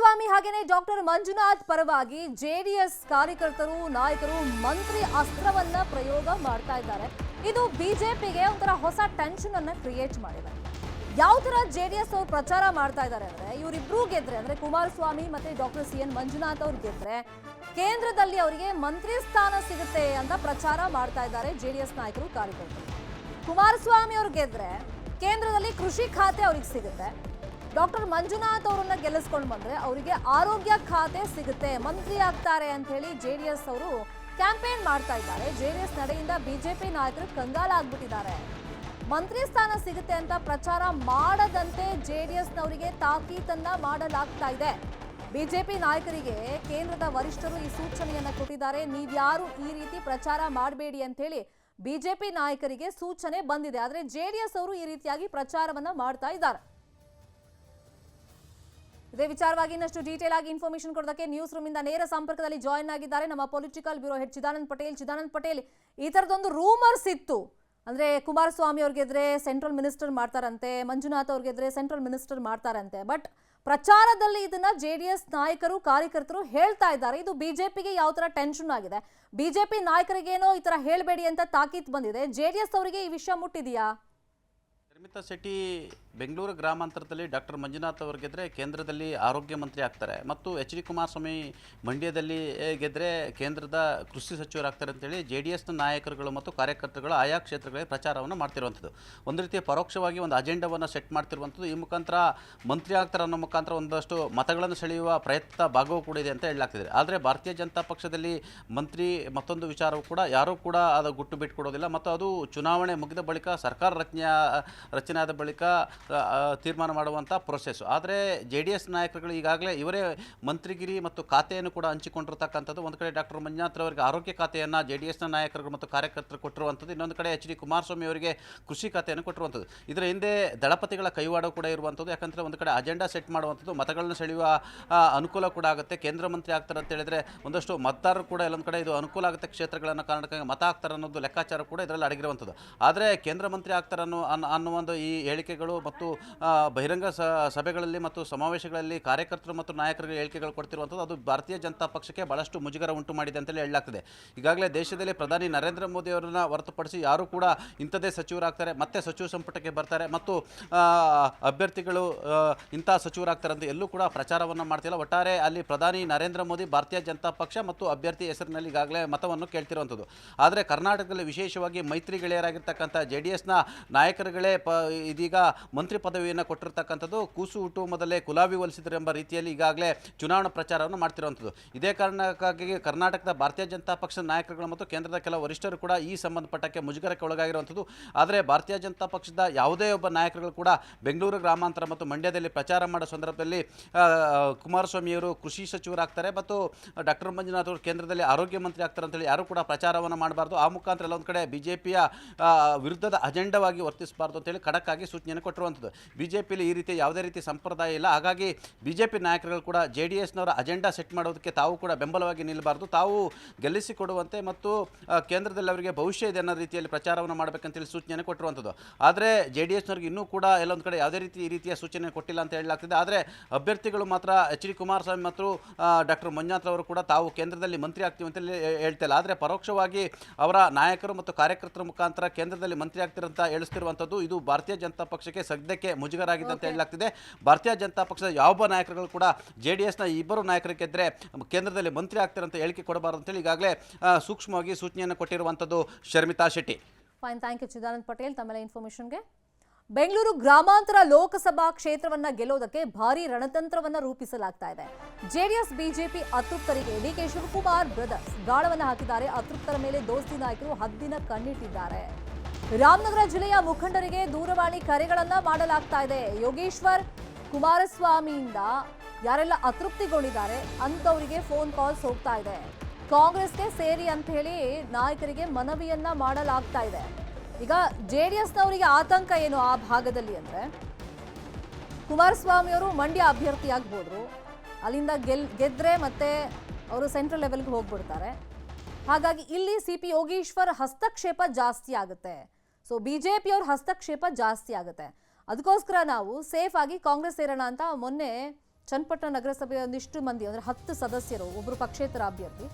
ಕುಮಾರಸ್ವಾಮಿ ಹಾಗೆಯೇ ಡಾಕ್ಟರ್ ಮಂಜುನಾಥ್ ಪರವಾಗಿ ಜೆಡಿಎಸ್ ಕಾರ್ಯಕರ್ತರು, ನಾಯಕರು ಮಂತ್ರಿ ಅಸ್ತ್ರವನ್ನ ಪ್ರಯೋಗ ಮಾಡ್ತಾ ಇದ್ದಾರೆ. ಇದು ಬಿಜೆಪಿಗೆ ಒಂಥರ ಹೊಸ ಟೆನ್ಷನ್ ಅನ್ನ ಕ್ರಿಯೇಟ್ ಮಾಡಿದೆ. ಯಾವ ತರ ಜೆಡಿಎಸ್ ಅವರು ಪ್ರಚಾರ ಮಾಡ್ತಾ ಇದ್ದಾರೆ ಅಂದ್ರೆ, ಇವರಿಬ್ರು ಗೆದ್ರೆ ಅಂದ್ರೆ ಕುಮಾರಸ್ವಾಮಿ ಮತ್ತೆ ಡಾಕ್ಟರ್ ಸಿ ಎನ್ ಮಂಜುನಾಥ್ ಅವ್ರು ಗೆದ್ರೆ ಕೇಂದ್ರದಲ್ಲಿ ಅವರಿಗೆ ಮಂತ್ರಿ ಸ್ಥಾನ ಸಿಗುತ್ತೆ ಅಂತ ಪ್ರಚಾರ ಮಾಡ್ತಾ ಇದ್ದಾರೆ ಜೆಡಿಎಸ್ ನಾಯಕರು, ಕಾರ್ಯಕರ್ತರು. ಕುಮಾರಸ್ವಾಮಿ ಅವ್ರು ಗೆದ್ರೆ ಕೇಂದ್ರದಲ್ಲಿ ಕೃಷಿ ಖಾತೆ ಅವ್ರಿಗೆ ಸಿಗುತ್ತೆ. ಡಾಕ್ಟರ್ ಮಂಜುನಾಥ್ ಅವರನ್ನ ಗೆಲ್ಲಿಸ್ಕೊಂಡು ಬಂದ್ರೆ ಅವರಿಗೆ ಆರೋಗ್ಯ ಖಾತೆ ಸಿಗುತ್ತೆ, ಮಂತ್ರಿ ಆಗ್ತಾರೆ ಅಂತ ಹೇಳಿ ಜೆಡಿಎಸ್ ಅವರು ಕ್ಯಾಂಪೇನ್ ಮಾಡ್ತಾ ಇದ್ದಾರೆ. ಜೆಡಿಎಸ್ ನಡೆಯಿಂದ ಬಿಜೆಪಿ ನಾಯಕರು ಕಂಗಾಲಾಗ್ಬಿಟ್ಟಿದ್ದಾರೆ ಮಂತ್ರಿ ಸ್ಥಾನ ಸಿಗುತ್ತೆ ಅಂತ ಪ್ರಚಾರ ಮಾಡದಂತೆ ಜೆಡಿಎಸ್ನವರಿಗೆ ತಾಕೀತನ್ನ ಮಾಡಲಾಗ್ತಾ ಇದೆ. ಬಿಜೆಪಿ ನಾಯಕರಿಗೆ ಕೇಂದ್ರದ ವರಿಷ್ಠರು ಈ ಸೂಚನೆಯನ್ನ ಕೊಟ್ಟಿದ್ದಾರೆ. ನೀವ್ಯಾರು ಈ ರೀತಿ ಪ್ರಚಾರ ಮಾಡಬೇಡಿ ಅಂತ ಹೇಳಿ ಬಿಜೆಪಿ ನಾಯಕರಿಗೆ ಸೂಚನೆ ಬಂದಿದೆ. ಆದ್ರೆ ಜೆಡಿಎಸ್ ಅವರು ಈ ರೀತಿಯಾಗಿ ಪ್ರಚಾರವನ್ನ ಮಾಡ್ತಾ ಇದ್ದಾರೆ. ಇದೇ ವಿಚಾರವಾಗಿ ಇನ್ನಷ್ಟು ಡೀಟೇಲ್ ಆಗಿ ಇನ್ಫಾರ್ಮೇಶನ್ ಕೊಡೋದಕ್ಕೆ ನ್ಯೂಸ್ ರೂಮ್ ಇಂದ ನೇರ ಸಂಪರ್ಕದಲ್ಲಿ ಜಾಯಿನ್ ಆಗಿದ್ದಾರೆ ನಮ್ಮ political bureau head Chidanand Patel. Chidanand Patel, ಈ ತರದೊಂದು ರೂಮರ್ಸ್ ಇತ್ತು. ಅಂದ್ರೆ ಕುಮಾರಸ್ವಾಮಿ ಅವ್ರಿಗೆ ಗೆದ್ರೆ ಸೆಂಟ್ರಲ್ ಮಿನಿಸ್ಟರ್ ಮಾಡ್ತಾರಂತೆ, ಮಂಜುನಾಥ್ ಅವ್ರಿಗೆದ್ರೆ ಸೆಂಟ್ರಲ್ ಮಿನಿಸ್ಟರ್ ಮಾಡ್ತಾರಂತೆ. ಬಟ್ ಪ್ರಚಾರದಲ್ಲಿ ಇದನ್ನ ಎಸ್ ನಾಯಕರು, ಕಾರ್ಯಕರ್ತರು ಹೇಳ್ತಾ ಇದ್ದಾರೆ. ಇದು ಬಿಜೆಪಿಗೆ ಯಾವ ತರ ಟೆನ್ಷನ್ ಆಗಿದೆ? ಬಿಜೆಪಿ ನಾಯಕರಿಗೇನೋ ಈ ತರ ಹೇಳಬೇಡಿ ಅಂತ ತಾಕೀತ್ ಬಂದಿದೆ. ಜೆ ಡಿ ಎಸ್ ಅವರಿಗೆ ಈ ವಿಷಯ ಮುಟ್ಟಿದೆಯಾ? ಶೆಟ್ಟಿ ಬೆಂಗಳೂರು ಗ್ರಾಮಾಂತರದಲ್ಲಿ ಡಾಕ್ಟರ್ ಮಂಜುನಾಥ್ ಅವರು ಗೆದ್ದರೆ ಕೇಂದ್ರದಲ್ಲಿ ಆರೋಗ್ಯ ಮಂತ್ರಿ ಆಗ್ತಾರೆ. ಮತ್ತು ಎಚ್ ಡಿ ಕುಮಾರಸ್ವಾಮಿ ಮಂಡ್ಯದಲ್ಲಿ ಗೆದ್ದರೆ ಕೇಂದ್ರದ ಕೃಷಿ ಸಚಿವರಾಗ್ತಾರೆ ಅಂತೇಳಿ ಜೆ ಡಿ ಎಸ್ನ ನಾಯಕರುಗಳು ಮತ್ತು ಕಾರ್ಯಕರ್ತರುಗಳು ಆಯಾ ಕ್ಷೇತ್ರಗಳಿಗೆ ಪ್ರಚಾರವನ್ನು ಮಾಡ್ತಿರುವಂಥದ್ದು. ಒಂದು ರೀತಿಯ ಪರೋಕ್ಷವಾಗಿ ಒಂದು ಅಜೆಂಡವನ್ನು ಸೆಟ್ ಮಾಡ್ತಿರುವಂಥದ್ದು. ಈ ಮುಖಾಂತರ ಮಂತ್ರಿ ಆಗ್ತಾರೆ ಅನ್ನೋ ಮುಖಾಂತರ ಒಂದಷ್ಟು ಮತಗಳನ್ನು ಸೆಳೆಯುವ ಪ್ರಯತ್ನ ಭಾಗವೂ ಕೂಡ ಇದೆ ಅಂತ ಹೇಳಲಾಗ್ತಿದೆ. ಆದರೆ ಭಾರತೀಯ ಜನತಾ ಪಕ್ಷದಲ್ಲಿ ಮಂತ್ರಿ ಮತ್ತೊಂದು ವಿಚಾರವೂ ಕೂಡ ಯಾರೂ ಕೂಡ ಅದು ಗುಟ್ಟು ಬಿಟ್ಟುಕೊಡೋದಿಲ್ಲ ಮತ್ತು ಅದು ಚುನಾವಣೆ ಮುಗಿದ ಬಳಿಕ ಸರ್ಕಾರ ರಚನೆ ರಚನೆ ಆದ ಬಳಿಕ ತೀರ್ಮಾನ ಮಾಡುವಂಥ ಪ್ರೊಸೆಸ್ಸು ಆದರೆ ಜೆ ಡಿ ಎಸ್ ನಾಯಕರುಗಳು ಈಗಾಗಲೇ ಇವರೇ ಮಂತ್ರಿಗಿರಿ ಮತ್ತು ಖಾತೆಯನ್ನು ಕೂಡ ಹಂಚಿಕೊಂಡಿರ್ತಕ್ಕಂಥದ್ದು. ಒಂದು ಕಡೆ ಡಾಕ್ಟರ್ ಮಂಜುನಾಥ್ ಅವರಿಗೆ ಆರೋಗ್ಯ ಖಾತೆಯನ್ನು ಜೆ ಡಿ ಎಸ್ನ ನಾಯಕರು ಮತ್ತು ಕಾರ್ಯಕರ್ತರು ಕೊಟ್ಟಿರುವಂಥದ್ದು. ಇನ್ನೊಂದು ಕಡೆ ಎಚ್ ಡಿ ಕುಮಾರಸ್ವಾಮಿ ಅವರಿಗೆ ಕೃಷಿ ಖಾತೆಯನ್ನು ಕೊಟ್ಟಿರುವಂಥದ್ದು. ಇದರ ಹಿಂದೆ ದಳಪತಿಗಳ ಕೈವಾಡ ಕೂಡ ಇರುವಂಥದ್ದು. ಯಾಕಂದರೆ ಒಂದು ಕಡೆ ಅಜೆಂಡಾ ಸೆಟ್ ಮಾಡುವಂಥದ್ದು. ಮತಗಳನ್ನು ಸೆಳೆಯುವ ಅನುಕೂಲ ಕೂಡ ಆಗುತ್ತೆ. ಕೇಂದ್ರ ಮಂತ್ರಿ ಆಗ್ತಾರೆ ಅಂತ ಹೇಳಿದರೆ ಒಂದಷ್ಟು ಮತದಾರರು ಕೂಡ ಎಲ್ಲೊಂದು ಕಡೆ ಇದು ಅನುಕೂಲ ಆಗುತ್ತೆ. ಕ್ಷೇತ್ರಗಳನ್ನು ಕಾರಣಕ್ಕಾಗಿ ಮತ ಆಗ್ತಾರೆ ಅನ್ನೋದು ಲೆಕ್ಕಾಚಾರ ಕೂಡ ಇದರಲ್ಲಿ ಅಡಗಿರುವಂಥದ್ದು. ಆದರೆ ಕೇಂದ್ರ ಮಂತ್ರಿ ಆಗ್ತಾರೆ ಅನ್ನೋ ಅನ್ನೋ ಒಂದು ಈ ಹೇಳಿಕೆಗಳು ಮತ್ತು ಬಹಿರಂಗ ಸಭೆಗಳಲ್ಲಿ ಮತ್ತು ಸಮಾವೇಶಗಳಲ್ಲಿ ಕಾರ್ಯಕರ್ತರು ಮತ್ತು ನಾಯಕರಿಗೆ ಹೇಳಿಕೆಗಳು ಕೊಡ್ತಿರುವಂಥದ್ದು ಅದು ಭಾರತೀಯ ಜನತಾ ಪಕ್ಷಕ್ಕೆ ಬಹಳಷ್ಟು ಮುಜುಗರ ಉಂಟು ಮಾಡಿದೆ ಅಂತಲೇ ಹೇಳಲಾಗ್ತದೆ. ಈಗಾಗಲೇ ದೇಶದಲ್ಲಿ ಪ್ರಧಾನಿ ನರೇಂದ್ರ ಮೋದಿ ಅವರನ್ನು ಹೊರತುಪಡಿಸಿ ಯಾರು ಕೂಡ ಇಂಥದ್ದೇ ಸಚಿವರಾಗ್ತಾರೆ, ಮತ್ತೆ ಸಚಿವ ಸಂಪುಟಕ್ಕೆ ಬರ್ತಾರೆ ಮತ್ತು ಅಭ್ಯರ್ಥಿಗಳು ಇಂಥ ಸಚಿವರಾಗ್ತಾರೆ ಅಂತ ಎಲ್ಲೂ ಕೂಡ ಪ್ರಚಾರವನ್ನು ಮಾಡ್ತಿಲ್ಲ. ಒಟ್ಟಾರೆ ಅಲ್ಲಿ ಪ್ರಧಾನಿ ನರೇಂದ್ರ ಮೋದಿ ಭಾರತೀಯ ಜನತಾ ಪಕ್ಷ ಮತ್ತು ಅಭ್ಯರ್ಥಿ ಹೆಸರಿನಲ್ಲಿ ಈಗಾಗಲೇ ಮತವನ್ನು ಕೇಳ್ತಿರುವಂಥದ್ದು. ಆದರೆ ಕರ್ನಾಟಕದಲ್ಲಿ ವಿಶೇಷವಾಗಿ ಮೈತ್ರಿ ಗೆಳೆಯರಾಗಿರ್ತಕ್ಕಂಥ ಜೆ ಡಿ ಎಸ್ನ ನಾಯಕರುಗಳೇ ಪ, ಇದೀಗ ಮಂತ್ರಿ ಪದವಿಯನ್ನು ಕೊಟ್ಟಿರ್ತಕ್ಕಂಥದ್ದು ಕೂಸು ಹುಟ್ಟುವ ಮೊದಲೇ ಕುಲಾವಿ ಹೋಲಿಸಿದ್ರು ಎಂಬ ರೀತಿಯಲ್ಲಿ ಈಗಾಗಲೇ ಚುನಾವಣಾ ಪ್ರಚಾರವನ್ನು ಮಾಡ್ತಿರುವಂಥದ್ದು. ಇದೇ ಕಾರಣಕ್ಕಾಗಿ ಕರ್ನಾಟಕದ ಭಾರತೀಯ ಜನತಾ ಪಕ್ಷದ ನಾಯಕರುಗಳು ಮತ್ತು ಕೇಂದ್ರದ ಕೆಲ ವರಿಷ್ಠರು ಕೂಡ ಈ ಸಂಬಂಧಪಟ್ಟಕ್ಕೆ ಮುಜುಗರಕ್ಕೆ ಒಳಗಾಗಿರುವಂಥದ್ದು. ಆದರೆ ಭಾರತೀಯ ಜನತಾ ಪಕ್ಷದ ಯಾವುದೇ ಒಬ್ಬ ನಾಯಕರುಗಳು ಕೂಡ ಬೆಂಗಳೂರು ಗ್ರಾಮಾಂತರ ಮತ್ತು ಮಂಡ್ಯದಲ್ಲಿ ಪ್ರಚಾರ ಮಾಡೋ ಸಂದರ್ಭದಲ್ಲಿ ಕುಮಾರಸ್ವಾಮಿಯವರು ಕೃಷಿ ಸಚಿವರಾಗ್ತಾರೆ ಮತ್ತು ಡಾಕ್ಟರ್ ಮಂಜುನಾಥ್ ಅವರು ಕೇಂದ್ರದಲ್ಲಿ ಆರೋಗ್ಯ ಮಂತ್ರಿ ಆಗ್ತಾರೆ ಅಂತೇಳಿ ಯಾರು ಕೂಡ ಪ್ರಚಾರವನ್ನು ಮಾಡಬಾರ್ದು. ಆ ಮುಖಾಂತರ ಎಲ್ಲ ಒಂದು ಕಡೆ ಬಿಜೆಪಿಯ ವಿರುದ್ಧದ ಅಜೆಂಡವಾಗಿ ವರ್ತಿಸಬಾರ್ದು ಅಂತೇಳಿ ಖಡಕ್ಕಾಗಿ ಸೂಚನೆಯನ್ನು ಸೂಚನೆಯನ್ನು ಕೊಟ್ಟಿರುವಂಥದ್ದು ಬಿ ಜೆ ಪಿಲಿ ಈ ರೀತಿ ಯಾವುದೇ ರೀತಿ ಸಂಪ್ರದಾಯ ಇಲ್ಲ. ಹಾಗಾಗಿ ಬಿ ಜೆ ಪಿ ನಾಯಕರುಗಳು ಕೂಡ ಜೆ ಡಿ ಎಸ್ನವರ ಅಜೆಂಡಾ ಸೆಟ್ ಮಾಡೋದಕ್ಕೆ ತಾವು ಕೂಡ ಬೆಂಬಲವಾಗಿ ನಿಲ್ಲಬಾರ್ದು. ತಾವು ಗೆಲ್ಲಿಸಿಕೊಡುವಂತೆ ಮತ್ತು ಕೇಂದ್ರದಲ್ಲಿ ಅವರಿಗೆ ಭವಿಷ್ಯ ಇದೆ ಅನ್ನೋ ರೀತಿಯಲ್ಲಿ ಪ್ರಚಾರವನ್ನು ಮಾಡಬೇಕಂತೇಳಿ ಸೂಚನೆ ಕೊಟ್ಟಿರುವಂಥದ್ದು. ಆದರೆ ಜೆ ಡಿ ಎಸ್ನವ್ರಿಗೆ ಇನ್ನೂ ಕೂಡ ಎಲ್ಲೊಂದು ಕಡೆ ಯಾವುದೇ ರೀತಿ ಈ ರೀತಿಯ ಸೂಚನೆ ಕೊಟ್ಟಿಲ್ಲ ಅಂತ ಹೇಳಲಾಗ್ತಿದೆ. ಆದರೆ ಅಭ್ಯರ್ಥಿಗಳು ಮಾತ್ರ ಎಚ್ ಡಿ ಕುಮಾರಸ್ವಾಮಿ ಮತ್ತು ಡಾಕ್ಟರ್ ಮಂಜುನಾಥ್ ಅವರು ಕೂಡ ತಾವು ಕೇಂದ್ರದಲ್ಲಿ ಮಂತ್ರಿ ಆಗ್ತೀವಿ ಅಂತೇಳಿ ಹೇಳ್ತಾ ಆದರೆ ಪರೋಕ್ಷವಾಗಿ ಅವರ ನಾಯಕರು ಮತ್ತು ಕಾರ್ಯಕರ್ತರ ಮುಖಾಂತರ ಕೇಂದ್ರದಲ್ಲಿ ಮಂತ್ರಿ ಆಗ್ತಿರಂತ ಹೇಳಿಸ್ತಿರುವಂಥದ್ದು. ಇದು ಭಾರತೀಯ ಜನತಾ ಪಕ್ಷಕ್ಕೆ ಮುಜುಗರ ಆಗಿದೆ ಅಂತ ಹೇಳಲಾಗ್ತಿದೆ. ಭಾರತೀಯ ಜನತಾ ಪಕ್ಷದ ಯಾವೊಬ್ಬ ನಾಯಕರುಗಳು ಕೂಡ ಜೆ ಡಿ ಎಸ್ನ ಇಬ್ಬರು ನಾಯಕರು ಗೆದ್ದರೆ ಕೇಂದ್ರದಲ್ಲಿ ಮಂತ್ರಿ ಆಗ್ತಾರಂತ ಹೇಳಿಕೆ ಕೊಡಬಾರದು ಅಂತೇಳಿ ಈಗಾಗಲೇ ಸೂಕ್ಷ್ಮವಾಗಿ ಸೂಚನೆಯನ್ನು ಕೊಟ್ಟಿರುವಂಥದ್ದು Sharmita Shetty. Fine thank you Chidanand Patel. ತಮ್ಮೆಲ್ಲ ಇನ್ಫಾರ್ಮೇಶನ್ಗೆ ಬೆಂಗಳೂರು ಗ್ರಾಮಾಂತರ ಲೋಕಸಭಾ ಕ್ಷೇತ್ರವನ್ನ ಗೆಲ್ಲೋದಕ್ಕೆ ಭಾರಿ ರಣತಂತ್ರವನ್ನ ರೂಪಿಸಲಾಗ್ತಾ ಇದೆ. ಜೆಡಿಎಸ್ ಬಿಜೆಪಿ ಅತೃಪ್ತರಿಗೆ ಡಿಕೆ ಶಿವಕುಮಾರ್ ಬ್ರದರ್ಸ್ ಗಾಳವನ್ನು ಹಾಕಿದ್ದಾರೆ. ಅತೃಪ್ತರ ಮೇಲೆ ದೋಸ್ತಿ ನಾಯಕರು ಹದ್ದಿನ ಕಣ್ಣಿಟ್ಟಿದ್ದಾರೆ. ರಾಮನಗರ ಜಿಲ್ಲೆಯ ಮುಖಂಡರಿಗೆ ದೂರವಾಣಿ ಕರೆಗಳನ್ನ ಮಾಡಲಾಗ್ತಾ ಇದೆ. ಯೋಗೇಶ್ವರ್ ಕುಮಾರಸ್ವಾಮಿಯಿಂದ ಯಾರೆಲ್ಲ ಅತೃಪ್ತಿಗೊಂಡಿದ್ದಾರೆ ಅಂತವರಿಗೆ ಫೋನ್ ಕಾಲ್ಸ್ ಹೋಗ್ತಾ ಇದೆ. ಕಾಂಗ್ರೆಸ್ಗೆ ಸೇರಿ ಅಂತ ಹೇಳಿ ನಾಯಕರಿಗೆ ಮನವಿಯನ್ನ ಮಾಡಲಾಗ್ತಾ ಇದೆ. ಈಗ ಜೆ ಡಿ ಎಸ್ನವರಿಗೆ ಆತಂಕ ಏನು ಆ ಭಾಗದಲ್ಲಿ ಅಂದ್ರೆ? ಕುಮಾರಸ್ವಾಮಿ ಅವರು ಮಂಡ್ಯ ಅಭ್ಯರ್ಥಿಯಾಗ್ಬೋದ್ರು ಅಲ್ಲಿಂದ ಗೆಲ್, ಗೆದ್ರೆ ಮತ್ತೆ ಅವರು ಸೆಂಟ್ರಲ್ ಲೆವೆಲ್ಗೆ ಹೋಗ್ಬಿಡ್ತಾರೆ. ಹಾಗಾಗಿ ಇಲ್ಲಿ ಸಿ ಪಿ ಯೋಗೀಶ್ವರ್ ಹಸ್ತಕ್ಷೇಪ ಜಾಸ್ತಿ ಆಗುತ್ತೆ. ಸೊ ಬಿ ಜೆ ಪಿಯವ್ರ ಹಸ್ತಕ್ಷೇಪ ಜಾಸ್ತಿ ಆಗುತ್ತೆ. ಅದಕ್ಕೋಸ್ಕರ ನಾವು ಸೇಫ್ ಆಗಿ ಕಾಂಗ್ರೆಸ್ ಸೇರೋಣ ಅಂತ ಮೊನ್ನೆ ಚನ್ನಪಟ್ಟಣ ನಗರಸಭೆಯ ಒಂದಿಷ್ಟು ಮಂದಿ, ಅಂದರೆ ಹತ್ತು ಸದಸ್ಯರು ಒಬ್ಬರು ಪಕ್ಷೇತರ ಅಭ್ಯರ್ಥಿ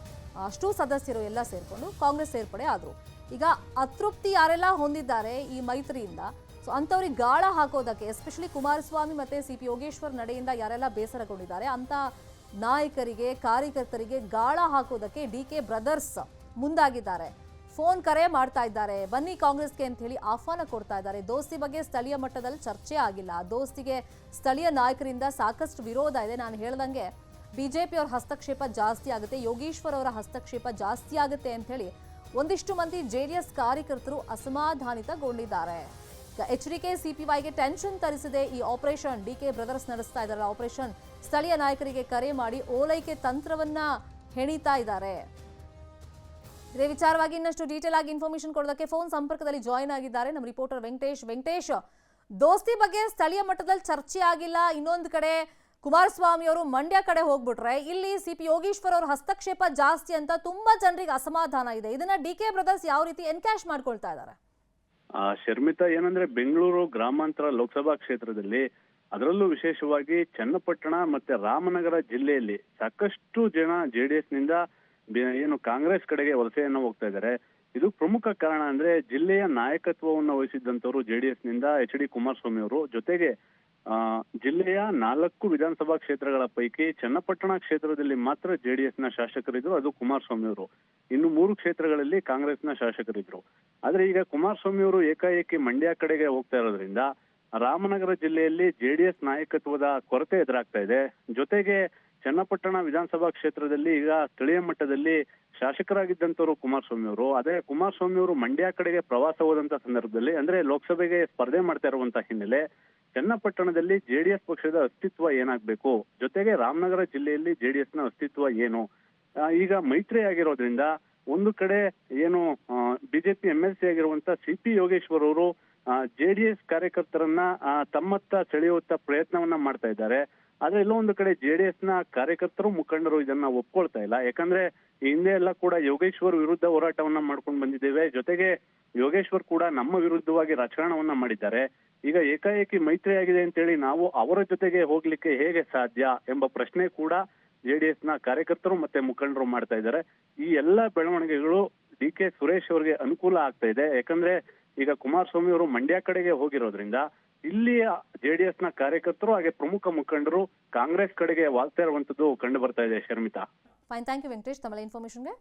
ಅಷ್ಟು ಸದಸ್ಯರು ಎಲ್ಲ ಸೇರಿಕೊಂಡು ಕಾಂಗ್ರೆಸ್ ಸೇರ್ಪಡೆ ಆದರು. ಈಗ ಅತೃಪ್ತಿ ಯಾರೆಲ್ಲ ಹೊಂದಿದ್ದಾರೆ ಈ ಮೈತ್ರಿಯಿಂದ? ಸೊ ಅಂಥವ್ರಿಗೆ ಗಾಳ ಹಾಕೋದಕ್ಕೆ ಎಸ್ಪೆಷಲಿ ಕುಮಾರಸ್ವಾಮಿ ಮತ್ತು ಸಿ ಪಿ ಯೋಗೇಶ್ವರ್ ನಡೆಯಿಂದ ಯಾರೆಲ್ಲ ಬೇಸರಗೊಂಡಿದ್ದಾರೆ, ಅಂಥ ನಾಯಕರಿಗೆ, ಕಾರ್ಯಕರ್ತರಿಗೆ ಗಾಳ ಹಾಕೋದಕ್ಕೆ ಡಿ ಕೆ ಬ್ರದರ್ಸ್ ಮುಂದಾಗಿದ್ದಾರೆ. ಫೋನ್ ಕರೆ ಮಾಡ್ತಾ ಇದ್ದಾರೆ. ಬನ್ನಿ ಕಾಂಗ್ರೆಸ್ಗೆ ಅಂತ ಹೇಳಿ ಆಹ್ವಾನ ಕೊಡ್ತಾ ಇದ್ದಾರೆ. ದೋಸ್ತಿ ಬಗ್ಗೆ ಸ್ಥಳೀಯ ಮಟ್ಟದಲ್ಲಿ ಚರ್ಚೆ ಆಗಿಲ್ಲ. ದೋಸ್ತಿಗೆ ಸ್ಥಳೀಯ ನಾಯಕರಿಂದ ಸಾಕಷ್ಟು ವಿರೋಧ ಇದೆ. ನಾನು ಹೇಳ್ದಂಗೆ ಬಿಜೆಪಿ ಅವರ ಹಸ್ತಕ್ಷೇಪ ಜಾಸ್ತಿ ಆಗುತ್ತೆ. ಯೋಗೀಶ್ವರ್ ಅವರ ಹಸ್ತಕ್ಷೇಪ ಜಾಸ್ತಿ ಆಗುತ್ತೆ ಅಂತ ಹೇಳಿ ಒಂದಿಷ್ಟು ಮಂದಿ ಎಸ್ ಕಾರ್ಯಕರ್ತರು ಅಸಮಾಧಾನಿತಗೊಂಡಿದ್ದಾರೆ. ಎಚ್ ಡಿ ಕೆ ಸಿಪಿವೈಗೆ ಟೆನ್ಷನ್ ತರಿಸಿದೆ ಈ ಆಪರೇಷನ್. ಡಿ ಕೆ ಬ್ರದರ್ಸ್ ನಡೆಸ್ತಾ ಇದ್ದಾರೆ. ಆಪರೇಷನ್ ಸ್ಥಳೀಯ ನಾಯಕರಿಗೆ ಕರೆ ಮಾಡಿ ಓಲೈಕೆ ತಂತ್ರವನ್ನ ಹೆಣಿತಾ ಇದ್ದಾರೆ. ಇದೇ ವಿಚಾರವಾಗಿ ಇನ್ನಷ್ಟು ಡೀಟೇಲ್ ಆಗಿ ಇನ್ಫಾರ್ಮೇಶನ್ ಕೊಡೋದಕ್ಕೆ ಫೋನ್ ಸಂಪರ್ಕದಲ್ಲಿ ಜಾಯಿನ್ ಆಗಿದ್ದಾರೆ ನಮ್ಮ ರಿಪೋರ್ಟರ್ ವೆಂಕಟೇಶ್. ವೆಂಕಟೇಶ್, ದೋಸ್ತಿ ಬಗ್ಗೆ ಸ್ಥಳೀಯ ಮಟ್ಟದಲ್ಲಿ ಚರ್ಚೆ ಆಗಿಲ್ಲ. ಇನ್ನೊಂದು ಕಡೆ ಕುಮಾರಸ್ವಾಮಿ ಅವರು ಮಂಡ್ಯ ಕಡೆ ಹೋಗ್ಬಿಟ್ರೆ ಇಲ್ಲಿ ಸಿ ಪಿ ಯೋಗೀಶ್ವರ್ ಅವ್ರ ಹಸ್ತಕ್ಷೇಪ ಜಾಸ್ತಿ ಅಂತ ತುಂಬಾ ಜನರಿಗೆ ಅಸಮಾಧಾನ ಇದೆ. ಇದನ್ನ ಡಿ ಕೆ ಬ್ರದರ್ಸ್ ಯಾವ ರೀತಿ ಎನ್ಕ್ಯಾಶ್ ಮಾಡ್ಕೊಳ್ತಾ ಇದ್ದಾರೆ? ಶರ್ಮಿತಾ, ಏನಂದ್ರೆ ಬೆಂಗಳೂರು ಗ್ರಾಮಾಂತರ ಲೋಕಸಭಾ ಕ್ಷೇತ್ರದಲ್ಲಿ ಅದರಲ್ಲೂ ವಿಶೇಷವಾಗಿ ಚನ್ನಪಟ್ಟಣ ಮತ್ತೆ ರಾಮನಗರ ಜಿಲ್ಲೆಯಲ್ಲಿ ಸಾಕಷ್ಟು ಜನ ಜೆಡಿಎಸ್ನಿಂದ ಏನು ಕಾಂಗ್ರೆಸ್ ಕಡೆಗೆ ವಲಸೆಯನ್ನು ಹೋಗ್ತಾ ಇದ್ದಾರೆ. ಇದು ಪ್ರಮುಖ ಕಾರಣ ಅಂದ್ರೆ ಜಿಲ್ಲೆಯ ನಾಯಕತ್ವವನ್ನು ವಹಿಸಿದ್ದಂತವರು ಜೆಡಿಎಸ್ನಿಂದ ಎಚ್ ಡಿ ಕುಮಾರಸ್ವಾಮಿ ಅವರು. ಜೊತೆಗೆ ಜಿಲ್ಲೆಯ ನಾಲ್ಕು ವಿಧಾನಸಭಾ ಕ್ಷೇತ್ರಗಳ ಪೈಕಿ ಚನ್ನಪಟ್ಟಣ ಕ್ಷೇತ್ರದಲ್ಲಿ ಮಾತ್ರ ಜೆಡಿಎಸ್ನ ಶಾಸಕರಿದ್ರು, ಅದು ಕುಮಾರಸ್ವಾಮಿ ಅವರು. ಇನ್ನು ಮೂರು ಕ್ಷೇತ್ರಗಳಲ್ಲಿ ಕಾಂಗ್ರೆಸ್ನ ಶಾಸಕರಿದ್ರು. ಆದ್ರೆ ಈಗ ಕುಮಾರಸ್ವಾಮಿ ಅವರು ಏಕಾಏಕಿ ಮಂಡ್ಯ ಕಡೆಗೆ ಹೋಗ್ತಾ ಇರೋದ್ರಿಂದ ರಾಮನಗರ ಜಿಲ್ಲೆಯಲ್ಲಿ ಜೆಡಿಎಸ್ ನಾಯಕತ್ವದ ಕೊರತೆ ಎದುರಾಗ್ತಾ ಇದೆ. ಜೊತೆಗೆ ಚನ್ನಪಟ್ಟಣ ವಿಧಾನಸಭಾ ಕ್ಷೇತ್ರದಲ್ಲಿ ಈಗ ಸ್ಥಳೀಯ ಮಟ್ಟದಲ್ಲಿ ಶಾಸಕರಾಗಿದ್ದಂಥವರು ಕುಮಾರಸ್ವಾಮಿ ಅವರು. ಅದೇ ಕುಮಾರಸ್ವಾಮಿ ಅವರು ಮಂಡ್ಯ ಕಡೆಗೆ ಪ್ರವಾಸ ಹೋದಂತ ಸಂದರ್ಭದಲ್ಲಿ ಅಂದ್ರೆ ಲೋಕಸಭೆಗೆ ಸ್ಪರ್ಧೆ ಮಾಡ್ತಾ ಇರುವಂತಹ ಹಿನ್ನೆಲೆ ಚನ್ನಪಟ್ಟಣದಲ್ಲಿ ಜೆಡಿಎಸ್ ಪಕ್ಷದ ಅಸ್ತಿತ್ವ ಏನಾಗಬೇಕು? ಜೊತೆಗೆ ರಾಮನಗರ ಜಿಲ್ಲೆಯಲ್ಲಿ ಜೆಡಿಎಸ್ನ ಅಸ್ತಿತ್ವ ಏನು? ಈಗ ಮೈತ್ರಿ ಆಗಿರೋದ್ರಿಂದ ಒಂದು ಕಡೆ ಏನು ಬಿಜೆಪಿ ಎಂ ಎಲ್ ಸಿ ಆಗಿರುವಂತ ಸಿ ಪಿ ಯೋಗೇಶ್ವರ್ ಅವರು ಜೆಡಿಎಸ್ ಕಾರ್ಯಕರ್ತರನ್ನ ಆ, ತಮ್ಮತ್ತ ಸೆಳೆಯುವಂತ ಪ್ರಯತ್ನವನ್ನ ಮಾಡ್ತಾ ಇದ್ದಾರೆ. ಆದ್ರೆ ಎಲ್ಲೋ ಒಂದು ಕಡೆ ಜೆಡಿಎಸ್ನ ಕಾರ್ಯಕರ್ತರು ಮುಖಂಡರು ಇದನ್ನ ಒಪ್ಕೊಳ್ತಾ ಇಲ್ಲ. ಯಾಕಂದ್ರೆ ಹಿಂದೆ ಎಲ್ಲ ಕೂಡ ಯೋಗೇಶ್ವರ್ ವಿರುದ್ಧ ಹೋರಾಟವನ್ನ ಮಾಡ್ಕೊಂಡು ಬಂದಿದ್ದೇವೆ. ಜೊತೆಗೆ ಯೋಗೇಶ್ವರ್ ಕೂಡ ನಮ್ಮ ವಿರುದ್ಧವಾಗಿ ರಾಜಕಾರಣವನ್ನ ಮಾಡಿದ್ದಾರೆ. ಈಗ ಏಕಾಏಕಿ ಮೈತ್ರಿ ಆಗಿದೆ ಅಂತೇಳಿ ನಾವು ಅವರ ಜೊತೆಗೆ ಹೋಗ್ಲಿಕ್ಕೆ ಹೇಗೆ ಸಾಧ್ಯ ಎಂಬ ಪ್ರಶ್ನೆ ಕೂಡ ಜೆಡಿಎಸ್ನ ಕಾರ್ಯಕರ್ತರು ಮತ್ತೆ ಮುಖಂಡರು ಮಾಡ್ತಾ ಇದ್ದಾರೆ. ಈ ಎಲ್ಲ ಬೆಳವಣಿಗೆಗಳು ಡಿ ಕೆ ಸುರೇಶ್ ಅವರಿಗೆ ಅನುಕೂಲ ಆಗ್ತಾ ಇದೆ. ಯಾಕಂದ್ರೆ ಈಗ ಕುಮಾರಸ್ವಾಮಿ ಅವರು ಮಂಡ್ಯ ಕಡೆಗೆ ಹೋಗಿರೋದ್ರಿಂದ ಇಲ್ಲಿಯ ಜೆಡಿಎಸ್ನ ಕಾರ್ಯಕರ್ತರು ಹಾಗೆ ಪ್ರಮುಖ ಮುಖಂಡರು ಕಾಂಗ್ರೆಸ್ ಕಡೆಗೆ ವಾಲ್ತಾ ಇರುವಂತದ್ದು ಕಂಡು ಬರ್ತಾ ಇದೆ Sharmita. Fine thank you Venkatesh ತಮ್ಮ ಇನ್ಫಾರ್ಮೇಶನ್ಗೆ